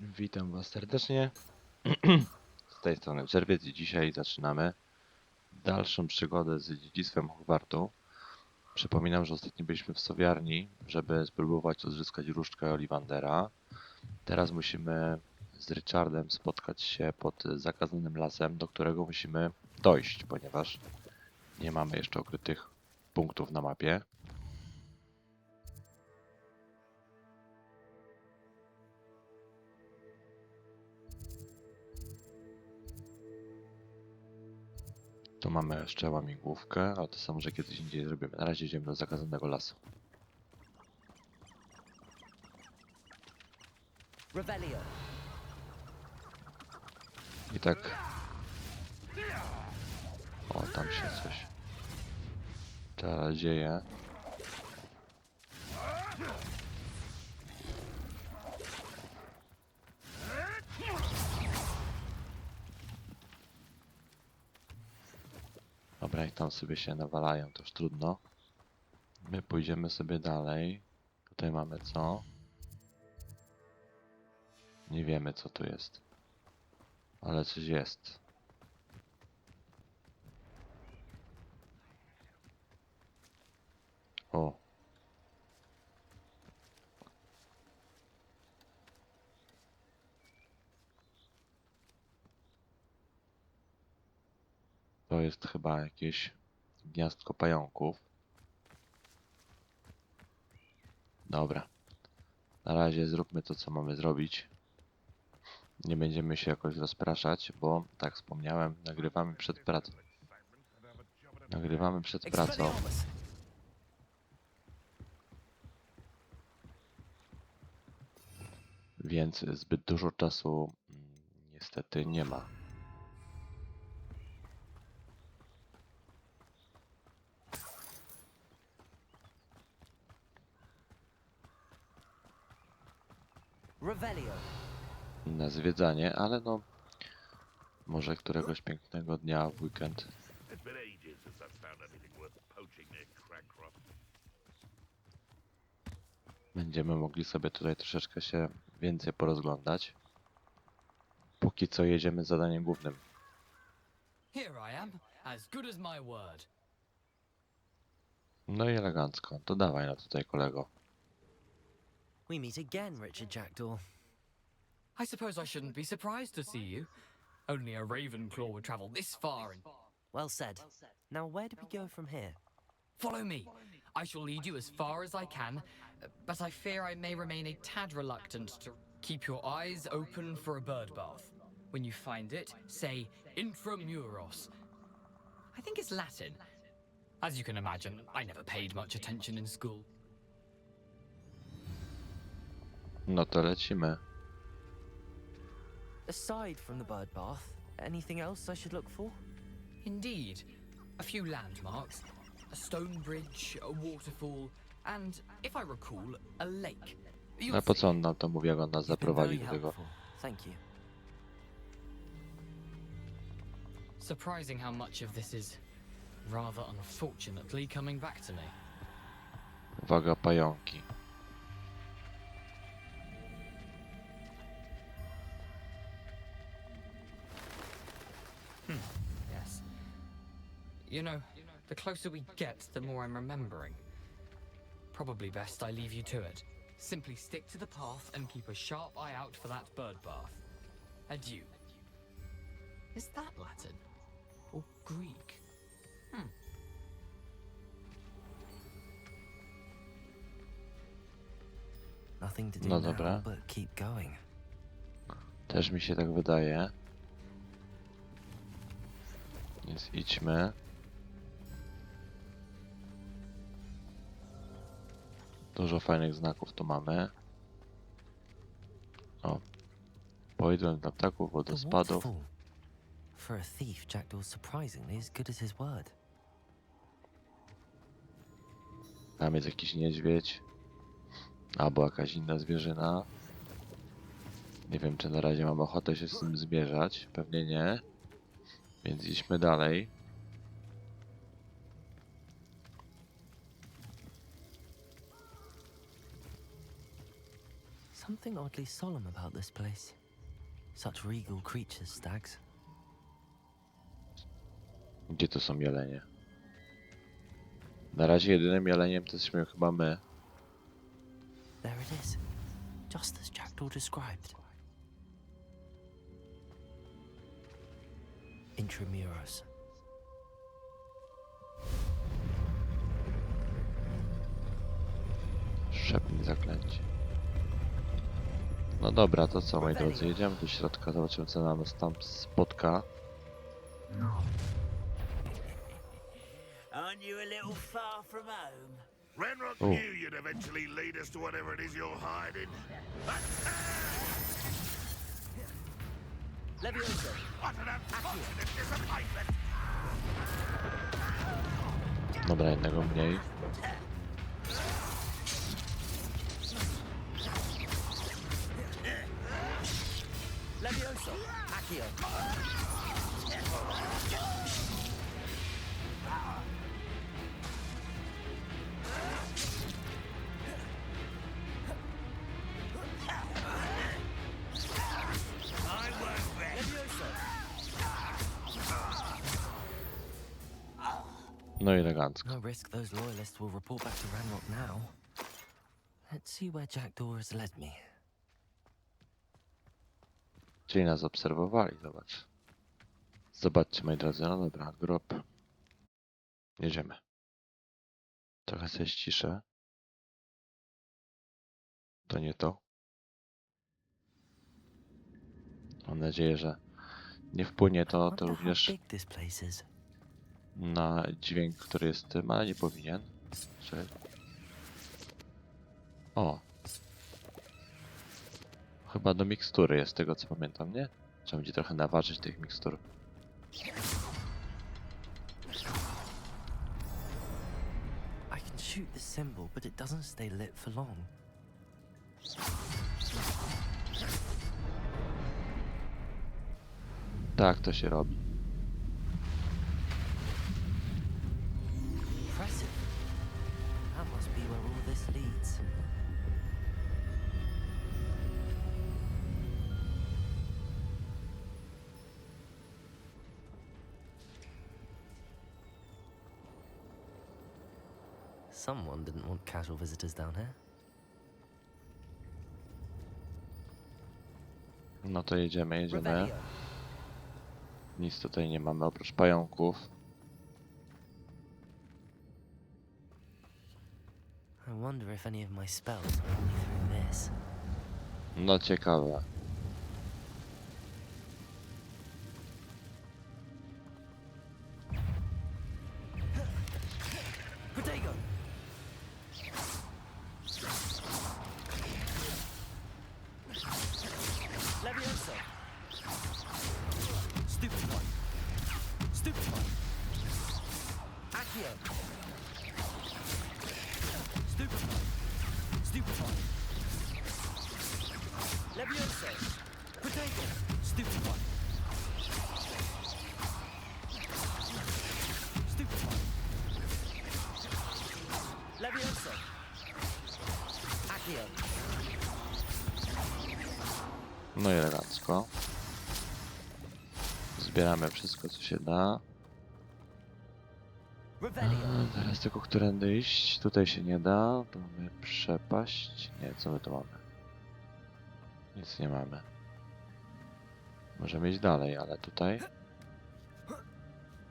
Witam Was serdecznie. Z tej strony Czerwiec i dzisiaj zaczynamy dalszą przygodę z dziedzictwem Hogwartu. Przypominam, że ostatnio byliśmy w Sowiarni, żeby spróbować odzyskać różdżkę Ollivandera. Teraz musimy z Richardem spotkać się pod zakazanym lasem, do którego musimy dojść, ponieważ nie mamy jeszcze okrytych punktów na mapie. Tu mamy jeszcze łamigłówkę, ale to samo, że kiedyś indziej zrobimy. Na razie idziemy do zakazanego lasu. Revelio. I tak... O, tam się coś... Teraz dzieje. Tam sobie się nawalają, to już trudno. My pójdziemy sobie dalej. Tutaj mamy co? Nie wiemy co tu jest. Ale coś jest. O. jest chyba jakieś gniazdko pająków. Dobra. Na razie zróbmy to, co mamy zrobić. Nie będziemy się jakoś rozpraszać, bo tak wspomniałem, nagrywamy przed pracą. Nagrywamy przed pracą, więc zbyt dużo czasu mm, niestety nie ma. Na zwiedzanie, ale no może któregoś pięknego dnia w weekend będziemy mogli sobie tutaj troszeczkę się więcej porozglądać. Póki co jedziemy z zadaniem głównym. Here I am, as good as my word. No i elegancko. To dawaj no tutaj kolego. We meet again, Richard Jackdaw. I suppose I shouldn't be surprised to see you. Only a Ravenclaw would travel this far and Well said. Now, where do we go from here? follow me. I shall lead you as far as I can, but I fear I may remain a tad reluctant to keep your eyes open for a bird bath. When you find it, say intramuros. I think it's Latin. As you can imagine, I never paid much attention in school. No to lecimy. Aside from the bird bath, anything else I should look for? Indeed. A few landmarks, a stone bridge, a waterfall, and, if I recall, a lake. You'll No po see. co on nam to mówi, jak on nas You've been zaprowadzi very do tego? helpful. Thank you. Surprising how much of this is rather unfortunately coming back to me. Uwaga, pająki. You know, the closer we get, the more I'm remembering. Probably best I leave you to it. Simply stick to the path and keep a sharp eye out for that bird bath. Adieu. Is that Latin? Or Greek? Hmm. Nothing to do No now dobra. but keep going. Też mi się tak wydaje. Więc idźmy. Dużo fajnych znaków tu mamy. O. Pojedynek dla ptaków, wodospadów. For a thief, Jackdaw's surprisingly as good as his word. Tam jest jakiś niedźwiedź. Albo jakaś inna zwierzyna. Nie wiem, czy na razie mam ochotę się z tym zmierzać. Pewnie nie. Więc idźmy dalej. Something oddly solemn about this place. Such regal creatures, stags. Gdzie to są jelenie? Na razie jedynym jeleniem to jesteśmy chyba my. There it is, just as Jackdaw described. Intramuros. Szepnij zaklęcie. No dobra, to co moi drodzy, jedziemy do środka, zobaczymy co nam tam spotka. Aren't you a little far from home? Renrock Oh. knew you'd eventually lead us to whatever it is you're hiding. Levioso. What an unfortunate disappointment! Dobra, jednego mniej. Levioso. Accio. I rest. Levioso. No elegancko. No risk those loyalists will report back to Ranrock now. Let's see where Jackdaw has led me. Czyli nas obserwowali, zobacz. Zobaczcie moi drodzy, no dobra, grób. Jedziemy. Trochę sobie ściszę. To nie to. Mam nadzieję, że nie wpłynie to, to również na dźwięk, który jest tym, ale nie powinien. Że... O. Chyba do mikstury jest, z tego co pamiętam, nie? Trzeba będzie trochę naważyć tych mikstur. I can shoot the symbol, but it doesn't stay lit for long. Tak to się robi. Impressive. That must be where all this leads. Casual visitors down here. No to jedziemy, jedziemy. Revelio. Nic tutaj nie mamy oprócz pająków. I wonder if any of my spells will get me through this. No ciekawe. Levioso. Protego. Stupid one. Stupid one. Levioso. Accio. No i elegancko. Zbieramy wszystko co się da. A, teraz tylko którędy iść? Tutaj się nie da. Tu mamy przepaść. Nie, co my tu mamy? Nic nie mamy. Możemy iść dalej, ale tutaj...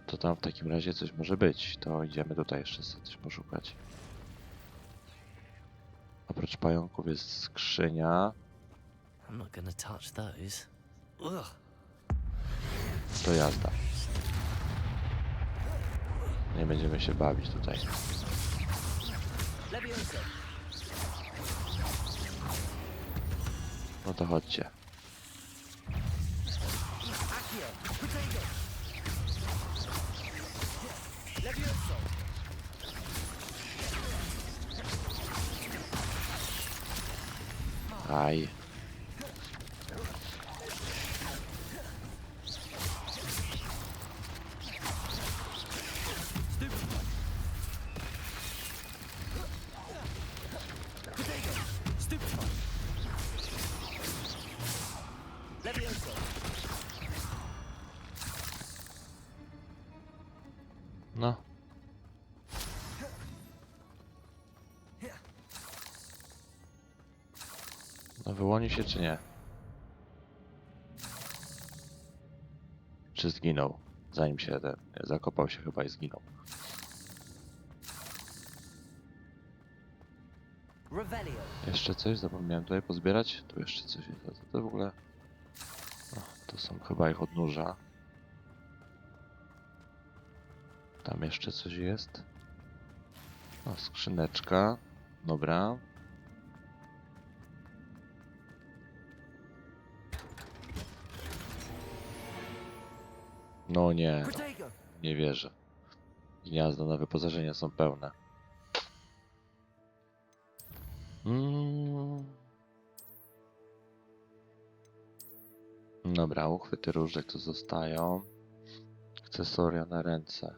To tam w takim razie coś może być. To idziemy tutaj jeszcze sobie coś poszukać. Oprócz pająków jest skrzynia. I'm not gonna touch those. Ugh. To jazda. Nie będziemy się bawić tutaj. No to chodźcie. Aj. Wyłoni się czy nie? Czy zginął? Zanim się ten zakopał się chyba i zginął. Jeszcze coś zapomniałem tutaj pozbierać? Tu jeszcze coś jest. Co to w ogóle? O, to są chyba ich odnóża. Tam jeszcze coś jest. O, skrzyneczka. Dobra. No nie, nie wierzę. Gniazda na wyposażenie są pełne. Mm. Dobra, uchwyty różek tu zostają. Akcesoria na ręce.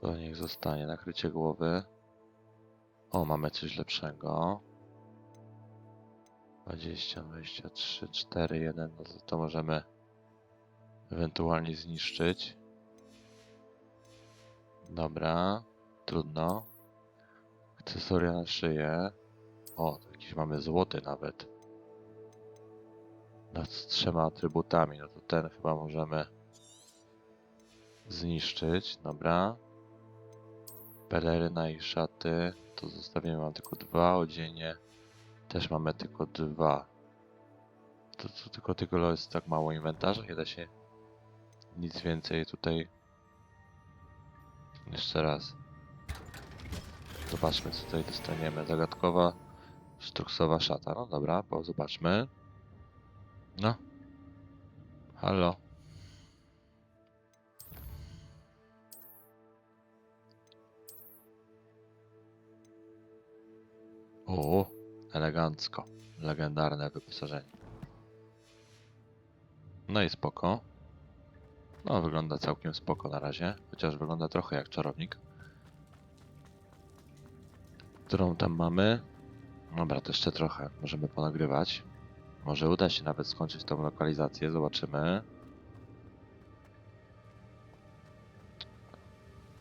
To niech zostanie nakrycie głowy. O, mamy coś lepszego. 20, 23, 4, 1. No to, to możemy ewentualnie zniszczyć. Dobra, trudno. Akcesoria na szyję. O, jakiś mamy złoty nawet. Nad trzema atrybutami. No to ten chyba możemy zniszczyć. Dobra. Peleryna i szaty. To zostawimy. Mam tylko dwa. Odzienie. Też mamy tylko dwa. To, to tylko tylko jest tak mało inwentarza. Nie da się nic więcej tutaj. Jeszcze raz. Zobaczmy, co tutaj dostaniemy. Zagadkowa, sztruksowa szata. No dobra, po zobaczmy. No. Halo. O, elegancko. Legendarne wyposażenie. No i spoko. No, wygląda całkiem spoko na razie, chociaż wygląda trochę jak czarownik. Którą tam mamy? Dobra, to jeszcze trochę. Możemy ponagrywać. Może uda się nawet skończyć tą lokalizację, zobaczymy.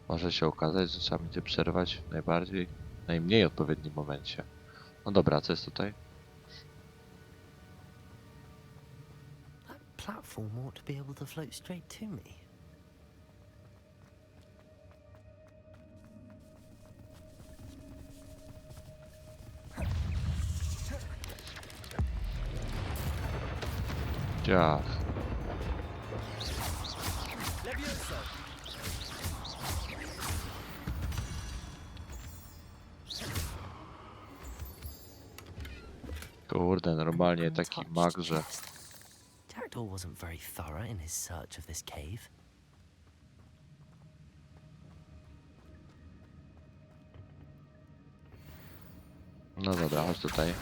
Może się okazać, że trzeba będzie przerwać w najbardziej, najmniej odpowiednim momencie. No dobra, co jest tutaj? That platform ought to be able to float straight to me. Ciach. Normalnie taki mag, że... chest. Jackdaw wasn't very thorough in his search of this cave. No dobra, chodź tutaj.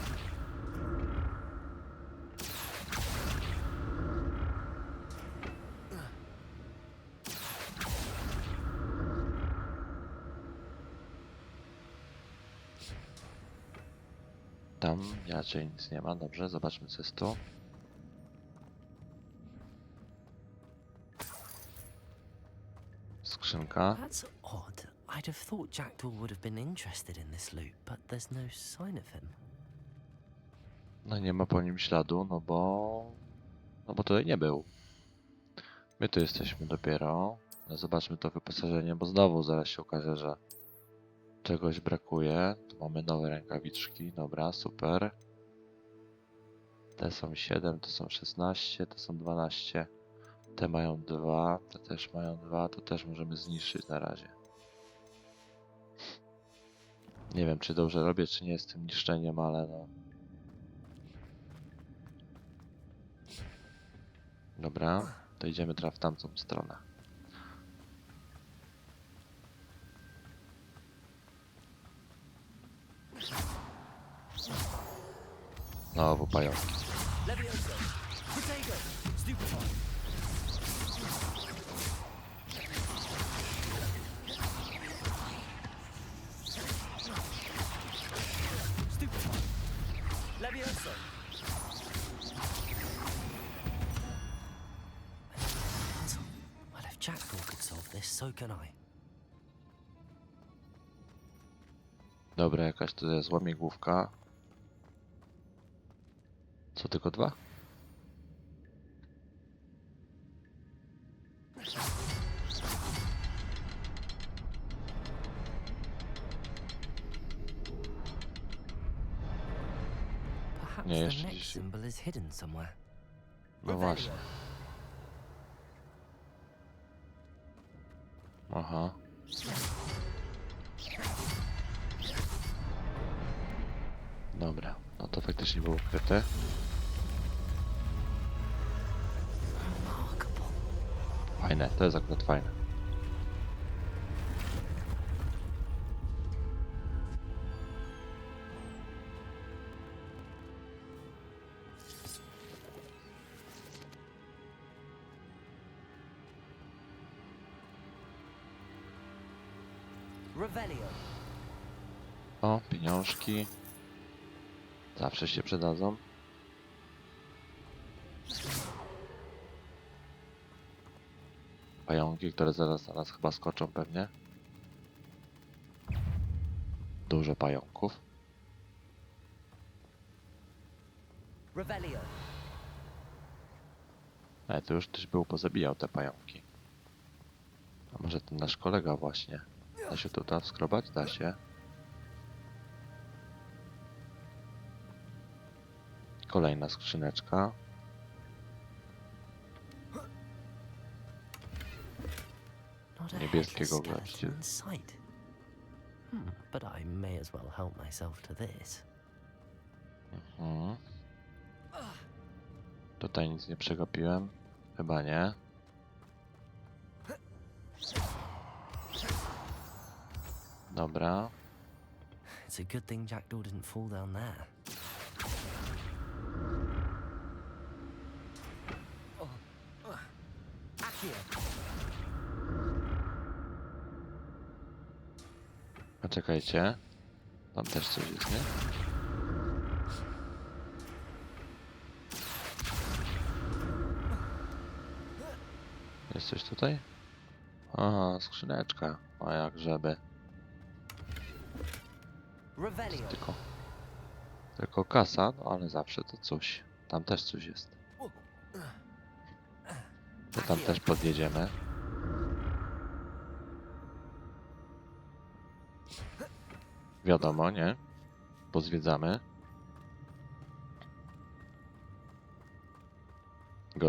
Tam raczej nic nie ma, dobrze, zobaczmy co jest tu. Skrzynka. That's odd. I'd have thought Jackdaw would have been interested in this loot, but there's no sign of him. No nie ma po nim śladu, no bo... No bo tutaj nie był. My tu jesteśmy dopiero. No zobaczmy to wyposażenie, bo znowu zaraz się okaże, że czegoś brakuje. Tu mamy nowe rękawiczki, dobra, super. Te są 7, to są 16, to są 12. Te mają 2, te też mają 2, to też możemy zniszczyć na razie. Nie wiem, czy dobrze robię, czy nie z tym niszczeniem, ale no... Dobra, to idziemy teraz w tamtą stronę. Znowu pająki. Levioso. Protego. Stupefy. Stupefy. Levioso. So can I. Dobra, jakaś tutaj złamigłówka. Co, tylko dwa? Perhaps Nie, the jeszcze next gdzieś- symbol is hidden somewhere. No właśnie. Aha. Dobra, no to faktycznie było ukryte. Fajne, to jest akurat fajne. O, pieniążki. Zawsze się przydadzą. Pająki, które zaraz na nas chyba skoczą pewnie. Dużo pająków. Revelio. Ale to już ktoś był pozabijał te pająki. A może ten nasz kolega właśnie. Da się tutaj skrobać? Da się. Kolejna skrzyneczka. Niebieskiego sight. Hmm, but I may as well help myself to this. Mhm. Tutaj nic nie przegapiłem. Chyba nie. Dobra. It's a good thing Jackdaw didn't fall down there. Accio. A czekajcie. Tam też coś jest, nie? Jest coś tutaj? Aha, skrzyneczka. A jak żeby. Tylko. Tylko kasa, no ale zawsze to coś. Tam też coś jest. To tam też podjedziemy. Wiadomo, nie? Pozwiedzamy.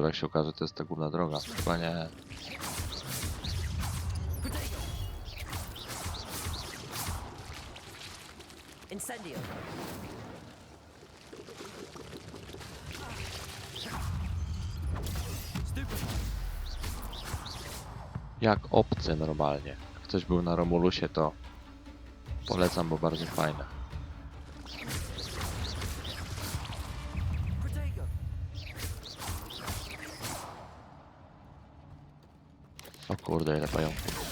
Jak się okaże, to jest ta główna droga. Chyba nie. Incendio. Jak obcy normalnie. Jak ktoś był na Romulusie, to polecam, bo bardzo fajne. O kurde, ile pająków.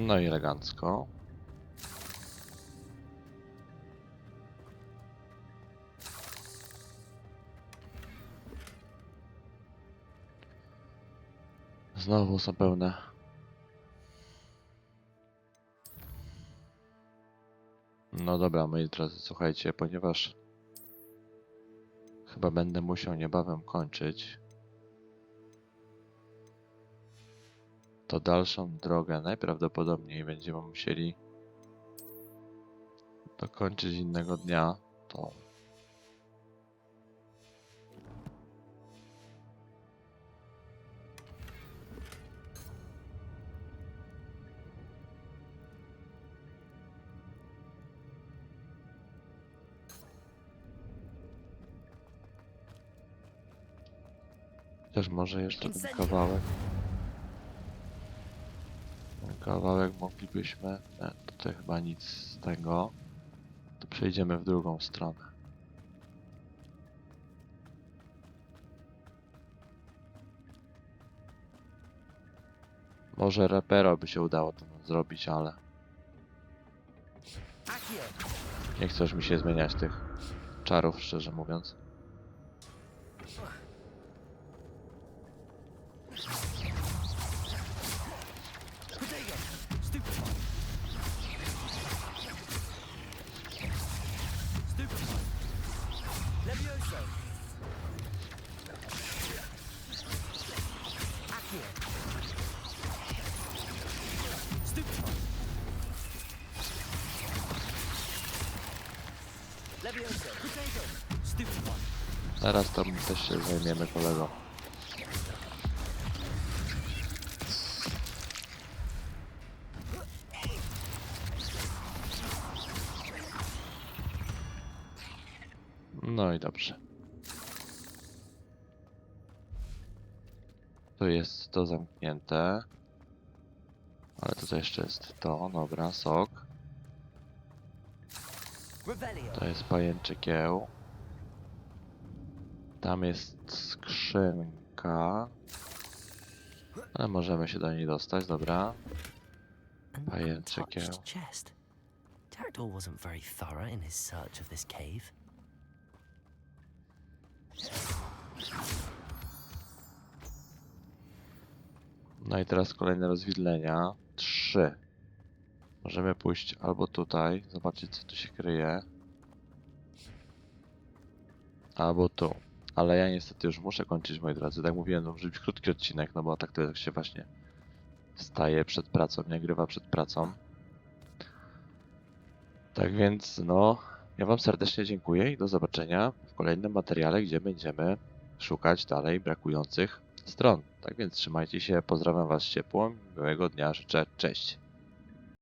No i elegancko. Znowu są pełne. No dobra, moi drodzy, słuchajcie, ponieważ chyba będę musiał niebawem kończyć, to dalszą drogę najprawdopodobniej będziemy musieli dokończyć innego dnia. To Chociaż może jeszcze ten kawałek. Kawałek moglibyśmy. Nie, tutaj chyba nic z tego. To przejdziemy w drugą stronę. Może repero by się udało to zrobić, ale Accio. nie chcesz mi się zmieniać tych czarów, szczerze mówiąc. Zaraz to też się zajmiemy kolego. No i dobrze. Tu jest to zamknięte. Ale tutaj jeszcze jest to, dobra, sok. To jest pajęczykieł. Tam jest skrzynka. Ale możemy się do niej dostać, dobra. An Pajęczykieł. untouched chest. Jackdaw wasn't very thorough in his search of this cave. No i teraz kolejne rozwidlenia. Trzy. Możemy pójść albo tutaj, zobaczyć co tu się kryje. Albo tu. Ale ja niestety już muszę kończyć, moi drodzy. Tak mówiłem, no, żeby być krótki odcinek, no bo tak to się właśnie wstaje przed pracą, nie grywa przed pracą. Tak więc, no, ja Wam serdecznie dziękuję i do zobaczenia w kolejnym materiale, gdzie będziemy szukać dalej brakujących stron. Tak więc trzymajcie się, pozdrawiam Was ciepło, miłego dnia, życzę, cześć.